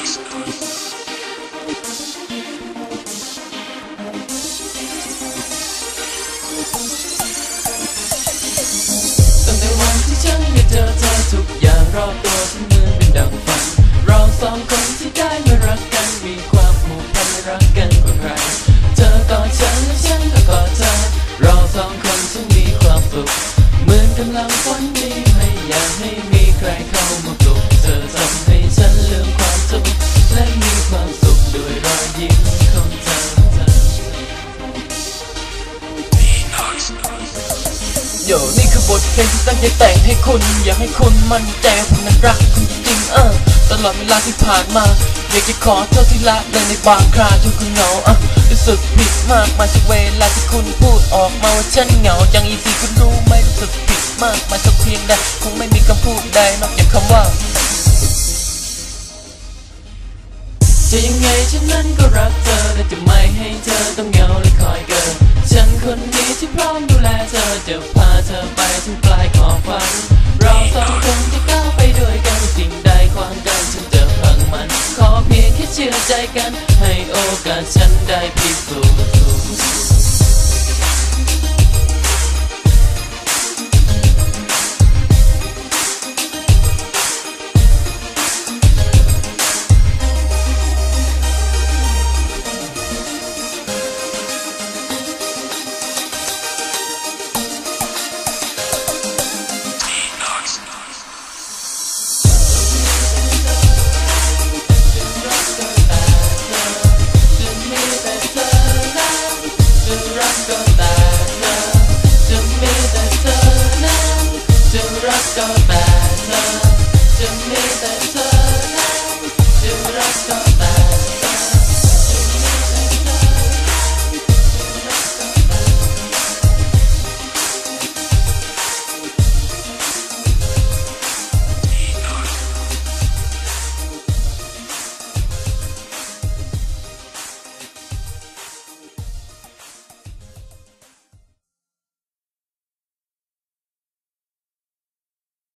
ตั้งแต่วันที่ฉันได้เจอเธอทุกอย่างรอบตัวฉันเหมือนเป็นดังฝัน เราสองคนที่ได้มารักกันมีความผูกพันรักกันกว่าใคร เธอกอดฉันและฉันก็กอดเธอ เราสองคนจึงมีความสุข เหมือนกำลังฝันดีไม่อยากให้มีใครเข้ามา โยนี่คือบทเพลงที่ตั้งใจแต่งให้คุณ อยากให้คุณมั่นใจว่าผมนั้นรักคุณจริงๆเออ ตลอดเวลาที่ผ่านมา อยากจะขอโทษที่ละเลยในบางคราที่คุณเหงาอะรู้สึกผิดมากมายสักเวลาที่คุณพูดออกมาว่าฉันเหงาจังอีสิคุณรู้ไหมรู้สึกผิดมากมาสักเพียงใดคงไม่มีคำพูดใดนอกจากคำว่าจะยังไงฉันนั้นก็รักเธอและจะไม่ให้เธอต้องเหงาและคอยเกิน ฉันคนนี้ที่พร้อมดูแลเธอจะ ธอไปถึงปลายของฝัน เราสองคนจะก้าวไปด้วยกันสิ่งใดความใดฉันจะพลังมัน ขอเพียงแค่เชื่อใจกัน ให้โอกาสฉันได้พิสูจน์